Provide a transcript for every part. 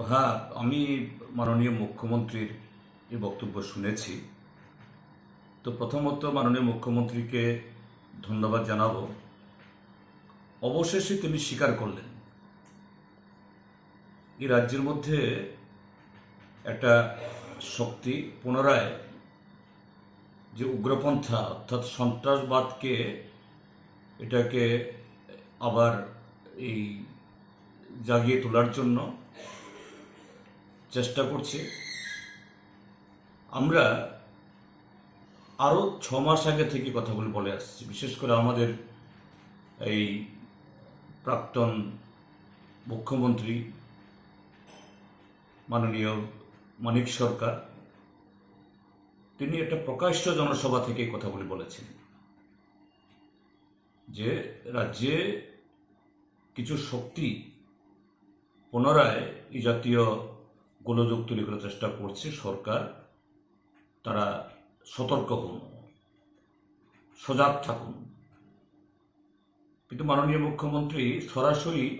হ্যাঁ আমি মাননীয় মুখ্যমন্ত্রীর এই বক্তব্য শুনেছি। তো প্রথমত মাননীয় মুখ্যমন্ত্রীকে ধন্যবাদ জানাব। অবশেষে তিনি স্বীকার করলেন। এই রাজ্যের মধ্যে একটা শক্তি পুনরায় যে উগ্রপন্থা অর্থাৎ সন্ত্রাসবাদকে এটাকে আবার এই জাগিয়ে তোলার জন্য চেষ্টা করছে। আমরা আরও ছ মাস আগে থেকে কথাগুলো বলে আসছি। বিশেষ করে আমাদের এই প্রাক্তন মুখ্যমন্ত্রী মাননীয় মানিক সরকার, তিনি একটা প্রকাশ্য জনসভা থেকে কথাগুলি বলেছেন যে রাজ্যে কিছু শক্তি পুনরায় এই জাতীয় গোলযোগ তৈরি করার চেষ্টা করছে সরকার। তারা সতর্ক হন। সজাগ থাকুন। কিন্তু মাননীয় মুখ্যমন্ত্রী সরাসরি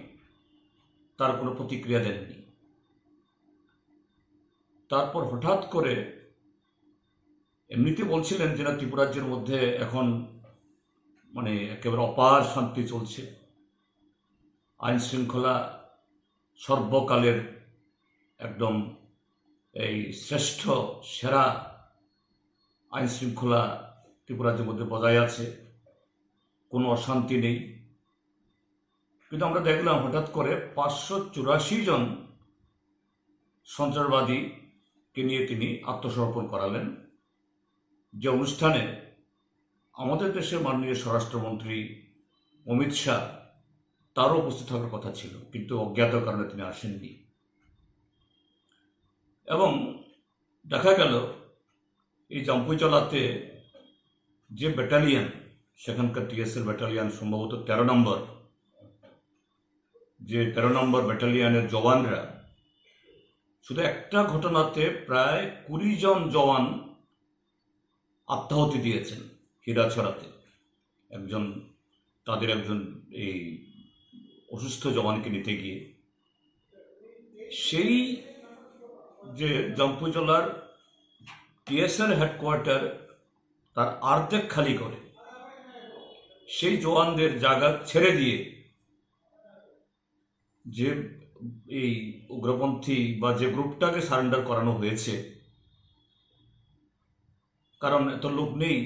তার কোনো প্রতিক্রিয়া দেননি। তারপর হঠাৎ করে এমনিতে বলছিলেন যে না, ত্রিপুরাজ্যের মধ্যে এখন মানে একেবারে অপার শান্তি চলছে। আইন শৃঙ্খলা সর্বকালের একদম এই শ্রেষ্ঠ, সেরা আইন শৃঙ্খলা ত্রিপুরাজ্যের মধ্যে বজায় আছে। কোনো অশান্তি নেই। কিন্তু আমরা দেখলাম হঠাৎ করে পাঁচশো চুরাশি জন সন্ত্রাসবাদীকে নিয়ে তিনি আত্মসমর্পণ করালেন। যে অনুষ্ঠানে আমাদের দেশের মাননীয় স্বরাষ্ট্রমন্ত্রী অমিত শাহ তারও উপস্থিত থাকার কথা ছিল, কিন্তু অজ্ঞাত কারণে তিনি আসেননি। এবং দেখা গেল, এই জম্পুইচলাতে যে ব্যাটালিয়ান সেখানকার টিএসএল ব্যাটালিয়ান সম্ভবত তেরো নম্বর, যে তেরো নম্বর ব্যাটালিয়ানের জওয়ানরা, শুধু একটা ঘটনাতে প্রায় কুড়ি জন জওয়ান আত্মাহতি দিয়েছেন হীরাছড়াতে একজন, তাদের একজন এই অসুস্থ জওয়ানকে নিতে গিয়ে। সেই যে জম্পুজলার টিএসএল হেডকোয়ার্টার তার আর্ধেক খালি করে। সেই জওয়ানদের জায়গা ছেড়ে দিয়ে যে এই উগ্রপন্থী বা যে গ্রুপটাকে সারেন্ডার করানো হয়েছে, কারণ এত লোক নেই,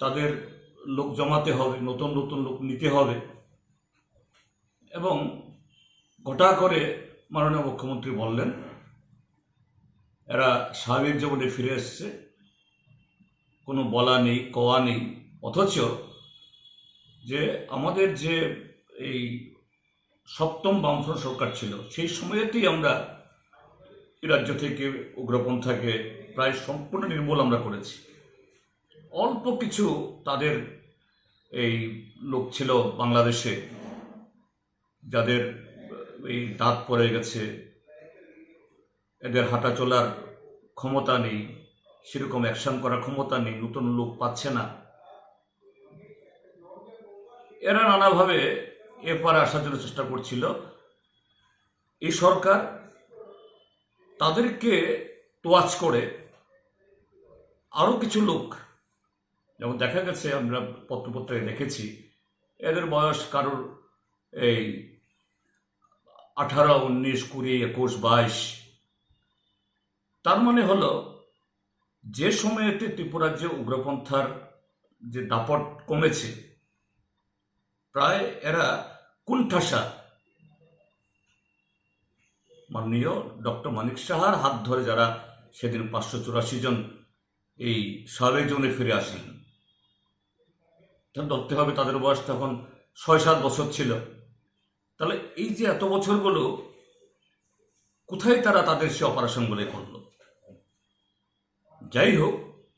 তাদের লোক জমাতে হবে, নতুন নতুন লোক নিতে হবে। এবং গোটা করে মাননীয় মুখ্যমন্ত্রী বললেন, এরা স্বাভাবিক জীবনে ফিরে এসছে। কোনো বলা নেই, কওয়া নেই। অথচ যে আমাদের যে এই সপ্তম বামফ্রন্ট সরকার ছিল, সেই সময়েতেই আমরা রাজ্য থেকে উগ্রপন্থাকে প্রায় সম্পূর্ণ নির্মূল আমরা করেছি। অল্প কিছু তাদের এই লোক ছিল বাংলাদেশে, যাদের এই দাঁত পড়ে গেছে। এদের হাঁটা চলার ক্ষমতা নেই, সেরকম অ্যাকশন করার ক্ষমতা নেই, নতুন লোক পাচ্ছে না। এরা নানাভাবে এরপরে আসার জন্য চেষ্টা করছিল। এই সরকার তাদেরকে তোয়াজ করে আরও কিছু লোক, যেমন দেখা গেছে আমরা পত্রপত্রে দেখেছি, এদের বয়স কারোর এই আঠারো, উনিশ, কুড়ি, একুশ, বাইশ। তার মানে হলো, যে সময়েতে ত্রিপুরাজ্যে উগ্রপন্থার যে দাপট কমেছে, প্রায় এরা কুণ্ঠাসা। মাননীয় ডক্টর মানিক সাহার হাত ধরে যারা সেদিন পাঁচশো চুরাশি জন এই সাবেক জনে ফিরে আসেন ধরতে হবে তাদের বয়স তখন ছয় সাত বছর ছিল। তাহলে এই যে এত বছরগুলো কোথায় তারা তাদের সে অপারেশনগুলো করল? যাই হোক